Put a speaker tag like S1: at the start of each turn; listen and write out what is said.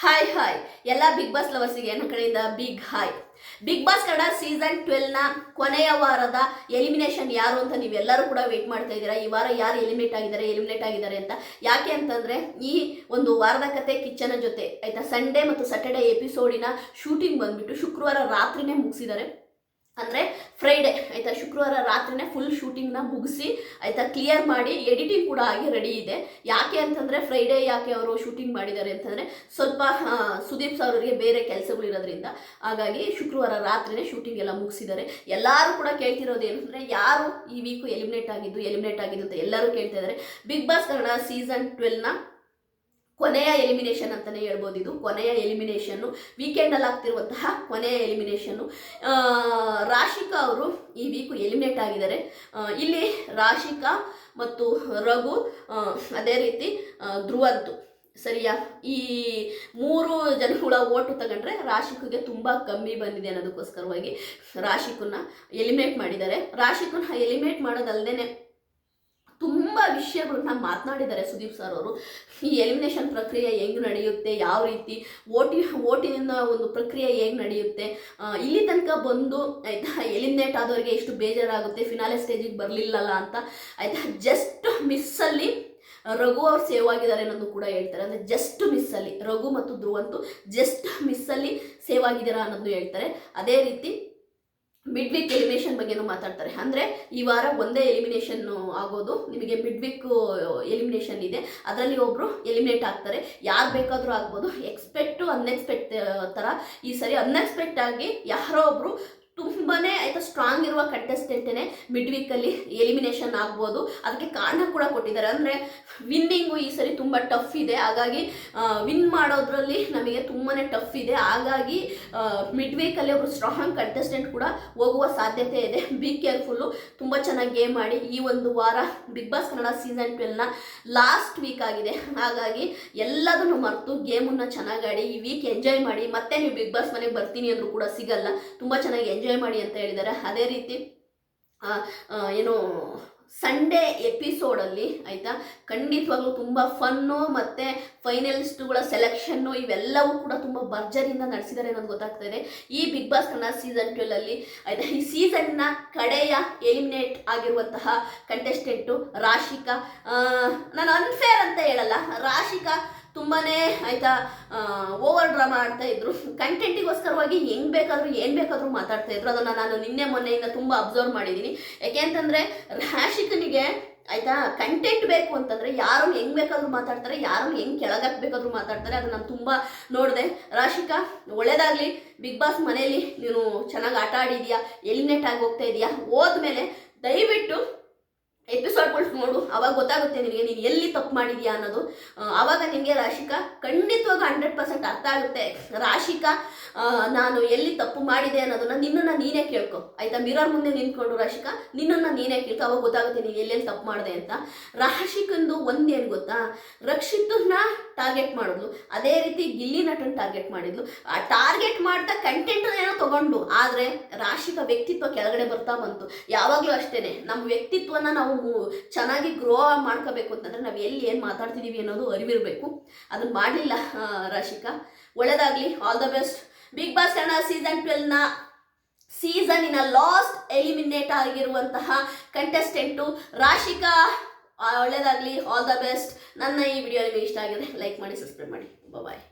S1: Hi hi ಎಲ್ಲ big boss ಲವರ್ಸಿಗೆ ನನ್ನ ಕಡೆಯಿಂದ big hi big boss Kannada season ಟ್ವೆಲ್ನ ಕೊನೆಯ ವಾರದ ಎಲಿಮಿನೇಷನ್ ಯಾರು ಅಂತ ನೀವೆಲ್ಲರೂ ಕೂಡ ವೇಟ್ ಮಾಡ್ತಾ ಇದ್ದೀರಾ. ಈ ವಾರ ಯಾರು ಎಲಿಮಿನೇಟ್ ಆಗಿದ್ದಾರೆ ಎಲಿಮಿನೇಟ್ ಆಗಿದ್ದಾರೆ ಅಂತ. ಯಾಕೆ ಅಂತಂದ್ರೆ ಈ ಒಂದು ವಾರದ ಕತೆ ಕಿಚ್ಚನ ಜೊತೆ, ಆಯಿತಾ? ಸಂಡೇ ಮತ್ತು ಸ್ಯಾಟರ್ಡೆ ಎಪಿಸೋಡಿನ ಶೂಟಿಂಗ್ ಬಂದ್ಬಿಟ್ಟು ಶುಕ್ರವಾರ ರಾತ್ರಿನೇ ಮುಗಿಸಿದ್ದಾರೆ. ಅಂದರೆ ಫ್ರೈಡೆ ಆಯಿತಾ? ಶುಕ್ರವಾರ ರಾತ್ರಿನೇ ಫುಲ್ ಶೂಟಿಂಗ್ನ ಮುಗಿಸಿ, ಆಯಿತಾ? ಕ್ಲಿಯರ್ ಮಾಡಿ ಎಡಿಟಿಂಗ್ ಕೂಡ ಆಗಿ ರೆಡಿ ಇದೆ. ಯಾಕೆ ಅಂತಂದರೆ ಫ್ರೈಡೇ ಯಾಕೆ ಅವರು ಶೂಟಿಂಗ್ ಮಾಡಿದ್ದಾರೆ ಅಂತಂದರೆ ಸ್ವಲ್ಪ ಸುದೀಪ್ ಸರ್ ಅವರಿಗೆ ಬೇರೆ ಕೆಲಸಗಳಿರೋದ್ರಿಂದ ಹಾಗಾಗಿ ಶುಕ್ರವಾರ ರಾತ್ರಿನೇ ಶೂಟಿಂಗ್ ಎಲ್ಲ ಮುಗಿಸಿದ್ದಾರೆ. ಎಲ್ಲರೂ ಕೂಡ ಕೇಳ್ತಿರೋದು ಏನಂದರೆ ಯಾರು ಈ ವೀಕು ಎಲಿಮಿನೇಟ್ ಆಗಿದ್ದು ಎಲಿಮಿನೇಟ್ ಆಗಿದ್ದು ಅಂತ ಎಲ್ಲರೂ ಕೇಳ್ತಾ ಇದ್ದಾರೆ. ಬಿಗ್ ಬಾಸ್ ಕನ್ನಡ ಸೀಸನ್ ಟ್ವೆಲ್ನ ಕೊನೆಯ ಎಲಿಮಿನೇಷನ್ ಅಂತಲೇ ಹೇಳ್ಬೋದು ಇದು. ಕೊನೆಯ ಎಲಿಮಿನೇಷನ್ನು ವೀಕೆಂಡಲ್ಲಿ ಆಗ್ತಿರುವಂತಹ ಕೊನೆಯ ಎಲಿಮಿನೇಷನ್ನು ರಾಶಿಕಾ ಅವರು ಈ ವೀಕು ಎಲಿಮಿನೇಟ್ ಆಗಿದ್ದಾರೆ. ಇಲ್ಲಿ ರಾಶಿಕಾ ಮತ್ತು ರಘು ಅದೇ ರೀತಿ ಧ್ರುವಂತು. ಸರಿಯಾ? ಈ ಮೂರು ಜನಗಳ ಓಟು ತಗೊಂಡ್ರೆ ರಾಶಿಕಿಗೆ ತುಂಬ ಕಮ್ಮಿ ಬಂದಿದೆ ಅನ್ನೋದಕ್ಕೋಸ್ಕರವಾಗಿ ರಾಶಿಕನ್ನ ಎಲಿಮಿನೇಟ್ ಮಾಡಿದ್ದಾರೆ. ರಾಶಿಕನ್ನ ಎಲಿಮಿನೇಟ್ ಮಾಡೋದಲ್ಲದೆ ತುಂಬ ವಿಷಯಗಳನ್ನ ಮಾತನಾಡಿದ್ದಾರೆ ಸುದೀಪ್ ಸರ್ ಅವರು. ಈ ಎಲಿಮಿನೇಷನ್ ಪ್ರಕ್ರಿಯೆ ಹೆಂಗೆ ನಡೆಯುತ್ತೆ, ಯಾವ ರೀತಿ, ಓಟಿ, ಓಟಿನಿಂದ ಒಂದು ಪ್ರಕ್ರಿಯೆ ಹೇಗೆ ನಡೆಯುತ್ತೆ ಇಲ್ಲಿ ತನಕ ಬಂದು ಆಯಿತಾ ಎಲಿಮಿನೇಟ್ ಆದವರಿಗೆ ಎಷ್ಟು ಬೇಜಾರಾಗುತ್ತೆ ಫಿನಾಲೆ ಸ್ಟೇಜಿಗೆ ಬರಲಿಲ್ಲಲ್ಲ ಅಂತ. ಆಯಿತಾ ಜಸ್ಟ್ ಮಿಸ್ಸಲ್ಲಿ ರಘು ಅವ್ರು ಸೇವ್ ಆಗಿದ್ದಾರೆ ಅನ್ನೋದು ಕೂಡ ಹೇಳ್ತಾರೆ. ಅಂದರೆ ಜಸ್ಟ್ ಮಿಸ್ಸಲ್ಲಿ ರಘು ಮತ್ತು ಧ್ರುವಂತು ಜಸ್ಟ್ ಮಿಸ್ಸಲ್ಲಿ ಸೇವ್ ಆಗಿದ್ದೀರಾ ಅನ್ನೋದು ಹೇಳ್ತಾರೆ. ಅದೇ ರೀತಿ ಮಿಡ್ ವೀಕ್ ಎಲಿಮಿನೇಷನ್ ಬಗ್ಗೆನೂ ಮಾತಾಡ್ತಾರೆ. ಅಂದರೆ ಈ ವಾರ ಒಂದೇ ಎಲಿಮಿನೇಷನ್ ಆಗೋದು, ನಿಮಗೆ ಮಿಡ್ ವೀಕ್ ಎಲಿಮಿನೇಷನ್ ಇದೆ. ಅದರಲ್ಲಿ ಒಬ್ಬರು ಎಲಿಮಿನೇಟ್ ಆಗ್ತಾರೆ. ಯಾರು ಬೇಕಾದರೂ ಆಗ್ಬೋದು. ಎಕ್ಸ್ಪೆಕ್ಟು ಅನ್ಎಕ್ಸ್ಪೆಕ್ಟ್ ಥರ ಈ ಸರಿ ಅನ್ಎಕ್ಸ್ಪೆಕ್ಟ್ ಆಗಿ ಯಾರೋ ಒಬ್ಬರು ತುಂಬಾ ಆಯಿತಾ ಸ್ಟ್ರಾಂಗ್ ಇರುವ ಕಂಟೆಸ್ಟೆಂಟೇ ಮಿಡ್ ವೀಕಲ್ಲಿ ಎಲಿಮಿನೇಷನ್ ಆಗ್ಬೋದು. ಅದಕ್ಕೆ ಕಾರಣ ಕೂಡ ಕೊಟ್ಟಿದ್ದಾರೆ. ಅಂದರೆ ವಿನ್ನಿಂಗು ಈ ಸರಿ ತುಂಬ ಟಫ್ ಇದೆ. ಹಾಗಾಗಿ ವಿನ್ ಮಾಡೋದ್ರಲ್ಲಿ ನಮಗೆ ತುಂಬಾ ಟಫ್ ಇದೆ. ಹಾಗಾಗಿ ಮಿಡ್ ವೀಕಲ್ಲಿ ಒಬ್ಬರು ಸ್ಟ್ರಾಂಗ್ ಕಂಟೆಸ್ಟೆಂಟ್ ಕೂಡ ಹೋಗುವ ಸಾಧ್ಯತೆ ಇದೆ. ಬಿ ಕೇರ್ಫುಲ್ಲು ತುಂಬ ಚೆನ್ನಾಗಿ ಗೇಮ್ ಮಾಡಿ ಈ ಒಂದು ವಾರ ಬಿಗ್ ಬಾಸ್ ಕನ್ನಡ ಸೀಸನ್ ಟ್ವೆಲ್ನ ಲಾಸ್ಟ್ ವೀಕ್ ಆಗಿದೆ. ಹಾಗಾಗಿ, ಎಲ್ಲದನ್ನು ಮರೆತು ಗೇಮನ್ನು ಚೆನ್ನಾಗಿ ಆಡಿ, ಈ ವೀಕ್ ಎಂಜಾಯ್ ಮಾಡಿ, ಮತ್ತೆ ನೀವು ಬಿಗ್ ಬಾಸ್ ಮನೆಗೆ ಬರ್ತೀನಿ ಅಂದರೂ ಕೂಡ ಸಿಗಲ್ಲ. ತುಂಬ ಚೆನ್ನಾಗಿ ಎಂಜಾಯ್ ಮಾಡಿ ಅಂತ ಹೇಳಿದ್ದಾರೆ. ಅದೇ ರೀತಿ ಏನು ಸಂಡೇ ಎಪಿಸೋಡಲ್ಲಿ ಆಯಿತಾ, ಖಂಡಿತವಾಗ್ಲೂ ತುಂಬ ಫನ್ನು ಮತ್ತು ಫೈನಲಿಸ್ಟ್ಗಳ ಸೆಲೆಕ್ಷನ್ನು ಇವೆಲ್ಲವೂ ಕೂಡ ತುಂಬ ಭರ್ಜರಿಯಿಂದ ನಡೆಸಿದ್ದಾರೆ ಅನ್ನೋದು ಗೊತ್ತಾಗ್ತಾ ಇದೆ. ಈ ಬಿಗ್ ಬಾಸ್ ಕನ್ನಡ ಸೀಸನ್ ಟ್ವೆಲ್ಲಲ್ಲಿ ಆಯಿತಾ, ಈ ಸೀಸನ್ನ ಕಡೆಯ ಎಲಿಮಿನೇಟ್ ಆಗಿರುವಂತಹ ಕಂಟೆಸ್ಟೆಂಟು ರಾಶಿಕಾ. ನಾನು ಅನ್ಫೇರ್ ಅಂತ ಹೇಳಲ್ಲ, ರಾಶಿಕಾ ತುಂಬಾ ಆಯಿತಾ ಓವರ್ ಡ್ರಾಮಾ ಆಡ್ತಾ ಇದ್ರು. ಕಂಟೆಂಟಿಗೋಸ್ಕರವಾಗಿ ಹೆಂಗ್ ಬೇಕಾದರೂ, ಏನು ಬೇಕಾದರೂ ಮಾತಾಡ್ತಾ ಇದ್ರು. ಅದನ್ನು ನಾನು ನಿನ್ನೆ ಮೊನ್ನೆಯಿಂದ ತುಂಬ ಅಬ್ಸರ್ವ್ ಮಾಡಿದ್ದೀನಿ ಯಾಕೆಂತಂದರೆ ರಾಶಿಕನಿಗೆ ಆಯಿತಾ, ಕಂಟೆಂಟ್ ಬೇಕು ಅಂತಂದರೆ ಯಾರು ಹೆಂಗ್ ಬೇಕಾದರೂ ಮಾತಾಡ್ತಾರೆ, ಯಾರು ಹೆಂಗ್ ಕೆಳಗಕ್ಕೆ ಬೇಕಾದರೂ ಮಾತಾಡ್ತಾರೆ. ಅದನ್ನ ನಾನು ತುಂಬ ನೋಡಿದೆ. ರಾಶಿಕಾ, ಒಳ್ಳೇದಾಗಲಿ. ಬಿಗ್ ಬಾಸ್ ಮನೆಯಲ್ಲಿ ನೀನು ಚೆನ್ನಾಗಿ ಆಟ ಆಡಿದೀಯಾ? ಎಲಿಮಿನೇಟ್ ಆಗಿ ಹೋಗ್ತಾ ಇದೀಯಾ? ಹೋದ್ಮೇಲೆ ದಯವಿಟ್ಟು ಎಪಿಸೋಡ್ಗಳು ನೋಡು. ಅವಾಗ ಗೊತ್ತಾಗುತ್ತೆ ನಿನಗೆ ನೀನು ಎಲ್ಲಿ ತಪ್ಪು ಮಾಡಿದ್ಯಾ ಅನ್ನೋದು. ಅವಾಗ ನಿನಗೆ ರಾಶಿಕಾ ಖಂಡಿತವಾಗ ಹಂಡ್ರೆಡ್ ಪರ್ಸೆಂಟ್ ಅರ್ಥ ಆಗುತ್ತೆ. ರಾಶಿಕಾ ನಾನು ಎಲ್ಲಿ ತಪ್ಪು ಮಾಡಿದೆ ಅನ್ನೋದನ್ನ ನಿನ್ನನ್ನು ನೀನೇ ಕೇಳ್ಕೊ. ಆಯ್ತಾ? ಮಿರರ್ ಮುಂದೆ ನಿಂತ್ಕೊಂಡು ರಾಶಿಕಾ, ನಿನ್ನನ್ನು ನೀನೇ ಕೇಳ್ಕೊ. ಅವಾಗ ಗೊತ್ತಾಗುತ್ತೆ ನೀನು ಎಲ್ಲೆಲ್ಲಿ ತಪ್ಪು ಮಾಡಿದೆ ಅಂತ. ರಾಶಿಕಂದು ಒಂದೇನು ಗೊತ್ತಾ? ರಕ್ಷಿತನ್ನ ಟಾರ್ಗೆಟ್ ಮಾಡಿದ್ಲು. ಅದೇ ರೀತಿ ಗಿಲ್ಲಿ ನಟನ್ ಟಾರ್ಗೆಟ್ ಮಾಡಿದ್ಲು. ಆ ಟಾರ್ಗೆಟ್ ಮಾಡ್ತಾ ಕಂಟೆಂಟ್ ಏನೋ ತಗೊಂಡು ಆದರೆ ರಾಶಿಕ ವ್ಯಕ್ತಿತ್ವ ಕೆಳಗಡೆ ಬರ್ತಾ ಬಂತು. ಯಾವಾಗಲೂ ಅಷ್ಟೇನೆ. ನಮ್ಮ ವ್ಯಕ್ತಿತ್ವನ ನಾವು ಚೆನ್ನಾಗಿ ಗ್ರೋ ಮಾಡ್ಕೋಬೇಕು ಅಂತಂದ್ರೆ ನಾವು ಎಲ್ಲಿ ಏನು ಮಾತಾಡ್ತಿದ್ದೀವಿ ಅನ್ನೋದು ಅರಿವಿರಬೇಕು. ಅದನ್ನ ಮಾಡಲಿಲ್ಲ ರಾಶಿಕಾ. ಒಳ್ಳೇದಾಗಲಿ all the best Bigg Boss Kannada season ಟ್ವೆಲ್ನ ಸೀಸನಿನ ಲಾಸ್ಟ್ ಎಲಿಮಿನೇಟ್ ಆಗಿರುವಂತಹ ಕಂಟೆಸ್ಟೆಂಟು ರಾಶಿಕಾ. ಒಳ್ಳೆಯದಾಗಲಿ ಒಳ್ಳೇದಾಗಲಿ ಆಲ್ ದ ಬೆಸ್ಟ್ ನನ್ನ ಈ ವಿಡಿಯೋ ನಿಮಗೆ ಇಷ್ಟ ಆಗಿದೆ ಲೈಕ್ ಮಾಡಿ ಸಬ್ಸ್ಕ್ರೈಬ್ ಮಾಡಿ. ಬಾಯ್